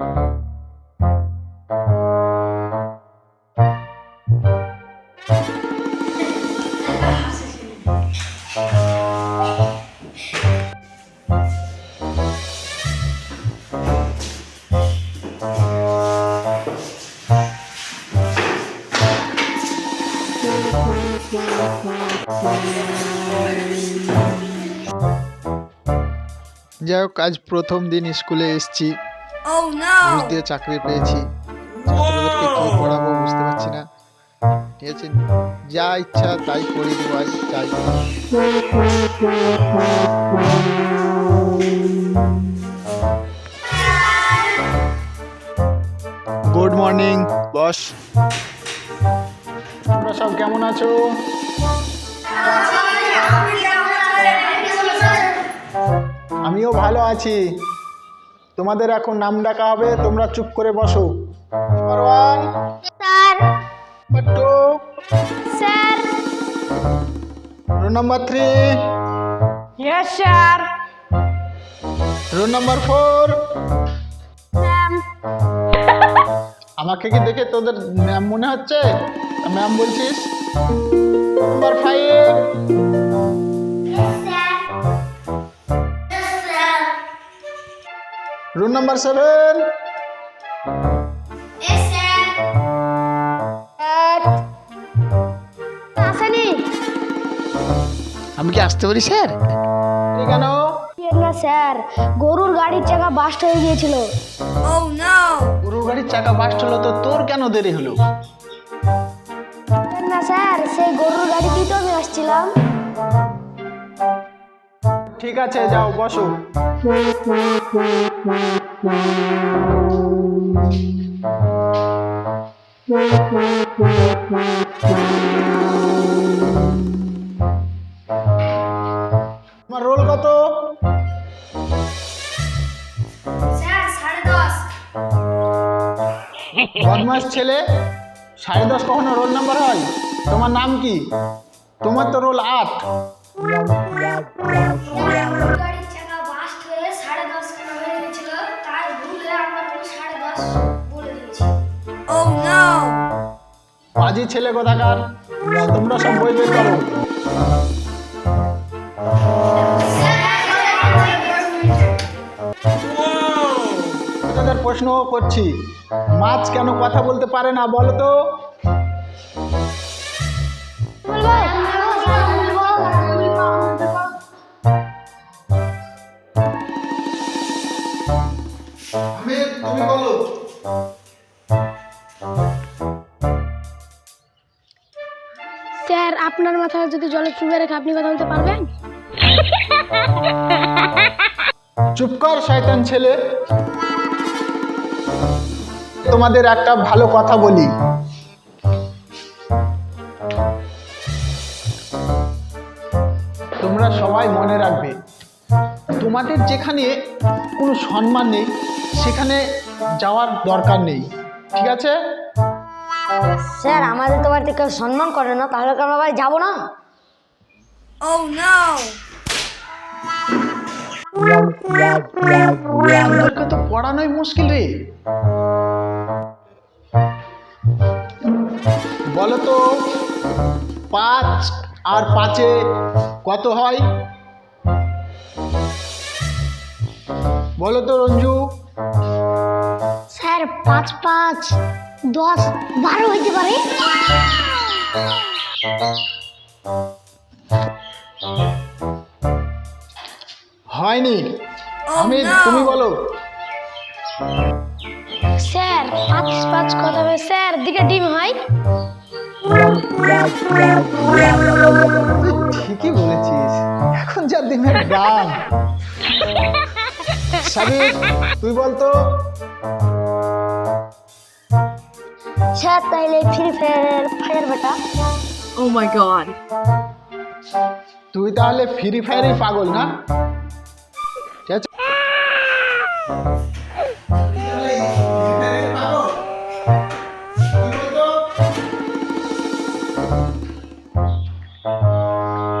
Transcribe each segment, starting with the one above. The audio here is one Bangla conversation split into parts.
যাই হোক আজ প্রথম দিন স্কুলে এসেছি। ঘুষ দিয়ে চাকরি পেয়েছি। ছাত্রদেরকে কি পড়াবো বুঝতে পারছি না। ঠিক আছে যা ইচ্ছা তাই করে দেবো আজ যাই গুড মর্নিং বস তোমরা সব কেমন আছো। আমিও ভালো আছি। তোমাদের এখন নাম ডাকা হবে তোমরা চুপ করে বসো। Number sir. Sir. Roll three. Roll number four. আমাকে কি দেখে তোদের ম্যাম মনে হচ্ছে? ম্যাম বলছিস? Number five. Roll number seven আসেনি আমি কি আসতে পারি স্যার? কেন? না স্যার। গরুর গাড়ির চাকা বাস্ট হয়ে গিয়েছিল। Oh no! গরুর গাড়ির চাকা বাস্ট হলো তো তোর কেন দেরি হলো? না স্যার সেই গরুর গাড়িতেই তো আমি আসছিলাম। ঠিক আছে যাও বসো। তোমার রোল কত? স্যার সাড়ে দশ। বদমাস ছেলে সাড়ে দশ কখনো রোল নাম্বার হয়? তোমার নাম কি? তোমার তো রোল আট। বাজি ছেলে কোথাকার? তোমরা সব বই বের করো। প্রশ্ন করছি। মাছ কেন কথা বলতে পারে না বলো তো? বলো। স্যার আপনার মাথায় যদি জলে চুবে রেখে আপনি কথা বলতে পারবেন? চুপ কর শয়তান ছেলে। তোমাদের একটা ভালো কথা বলি। তোমরা সবাই মনে রাখবে তোমাদের যেখানে কোনো সম্মান নেই সেখানে যাওয়ার দরকার নেই ঠিক আছে? স্যার আমাদের তো বাড়িতে কেউ সম্মান করে না তাহলে আমরা বাড়ি যাব না? Oh no! আমাদেরকে তো পড়ানোই মুশকিল রে। বলো তো পাঁচ আর পাঁচে কত হয়? বলো তো রঞ্জু স্যার পাঁচ পাঁচ দশ বারো হইতে পারে। হয়নি। Oh আমি তুমি বলো। স্যার পাঁচ পাঁচ কত হবে স্যার দিকে ডিম হয়। ঠিকই বলেছিস। এখন যা দিনের দাম সাবির তুই বলতো ফ্রি ফায়ার ফায়ার বেটা। Oh my god! তুই তাহলে ফ্রি ফায়ারই পাগল না? ঠিক আছে?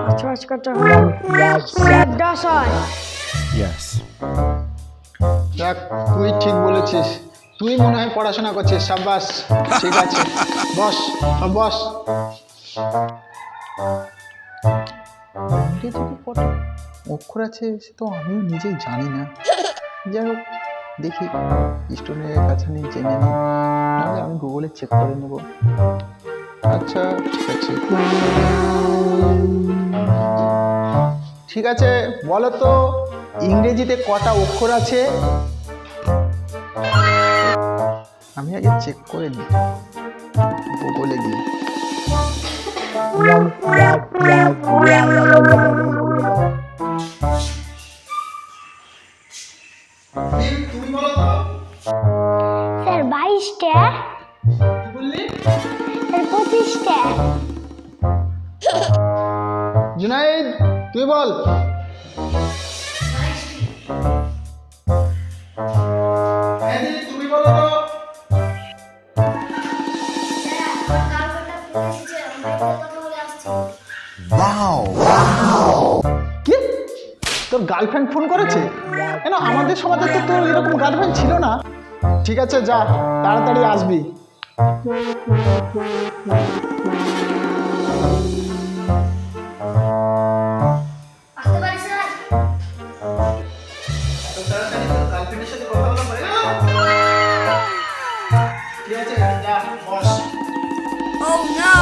আচ্ছা আচ্ছা স্যার দেখ তুই ঠিক বলেছিস। তুই মনে হয় পড়াশোনা করছিস, সাব্বাস। ঠিক আছে। বস বস। অক্ষর আছে সে তো আমিও নিজেই জানি না। যাই হোক, দেখি। স্টুডেন্টের কাছে নিয়ে জেনে নিই। আমি গুগলে চেক করে নেব। আচ্ছা ঠিক আছে। ঠিক আছে, বলো তো, ইংরেজিতে কটা অক্ষর আছে? আমি আগে চেক করে নিই। গুগলে গিয়ে তুমি বলো স্যার বাইশটা। কি স্যার পঁচিশটা। জুনাইদ তুই বল। গার্লফ্রেন্ড ফোন করেছে? কেন? আমাদের সমাজে তো তোর এরকম গার্লফ্রেন্ড ছিল না। ঠিক আছে, যা, তাড়াতাড়ি আসবি। Oh no!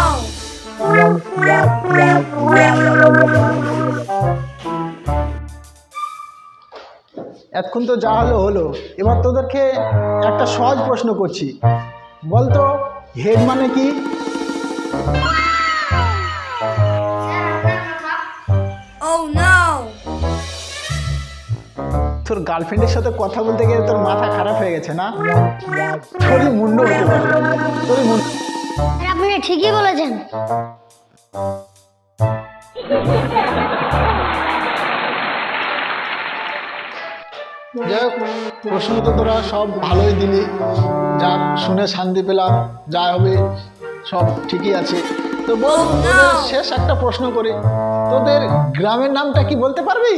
এতক্ষণ তো যা হলো হলো। এবার তোদেরকে একটা সহজ প্রশ্ন করছি। বলতো হেড মানে কি? Oh! তোর গার্লফ্রেন্ডের সাথে কথা বলতে গিয়ে তোর মাথা খারাপ হয়ে গেছে না? তোরই মুন্ড হতে পারে। তোরই মুন্ড আপনি ঠিকই বলেছেন। যাই হোক প্রশ্ন তো তোরা সব ভালোই দিলি। যা শুনে শান্তি পেলাম যা হবে সব ঠিকই আছে। তো বল তোদের শেষ একটা প্রশ্ন করি। তোদের গ্রামের নামটা কি বলতে পারবি?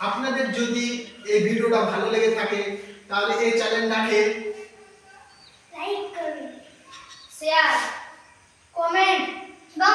আপনাদের যদি এই ভিডিওটা ভালো লেগে থাকে, তাহলে এই চ্যানেলটাকে লাইক করুন শেয়ার কমেন্ট এবং